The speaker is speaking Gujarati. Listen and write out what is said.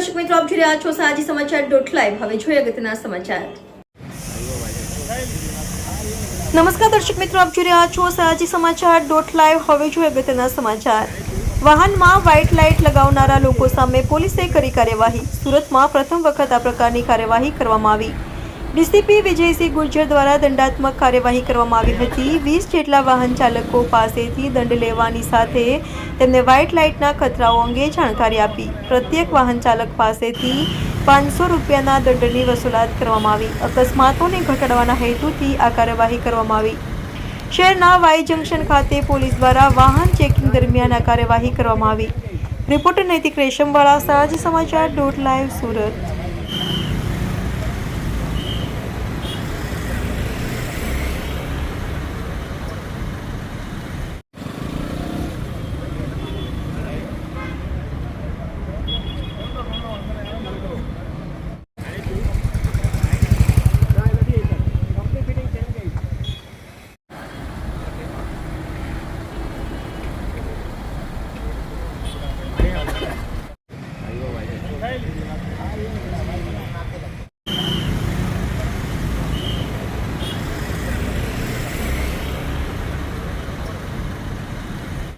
દર્શક મિત્રો, આપ જોઈ રહ્યા છો સાજી સમાચાર ડોટ લાઈવ હવે જોઈએ અગત્યના સમાચાર. નમસ્કાર દર્શક મિત્રો, આપ જોઈ રહ્યા છો સાજી સમાચાર ડોટ લાઈવ હવે જોઈએ અગત્યના સમાચાર. વાહનમાં વ્હાઇટ લાઇટ લગાવનારા લોકો સામે પોલીસે કરી કાર્યવાહી. સુરતમાં પ્રથમ વખત આ પ્રકારની કાર્યવાહી કરવામાં આવી. ડીસીપી વિજયસિંહ ગુર્જર દ્વારા દંડાત્મક કાર્યવાહી કરવામાં આવી હતી. વીસ જેટલા વાહન ચાલકો પાસેથી દંડ લેવાની સાથે તેમને વ્હાઇટ લાઇટના ખતરાઓ અંગે જાણકારી આપી. પ્રત્યેક વાહન ચાલક પાસેથી પાંચસો રૂપિયાના દંડની વસૂલાત કરવામાં આવી. અકસ્માતોને ઘટાડવાના હેતુથી આ કાર્યવાહી કરવામાં આવી. શહેરના વાઈ જંકશન ખાતે પોલીસ દ્વારા વાહન ચેકિંગ દરમિયાન આ કાર્યવાહી કરવામાં આવી. રિપોર્ટર નૈતિક રેશમવાળા, સાજ સમાચાર, ડોટ લાઈવ, સુરત.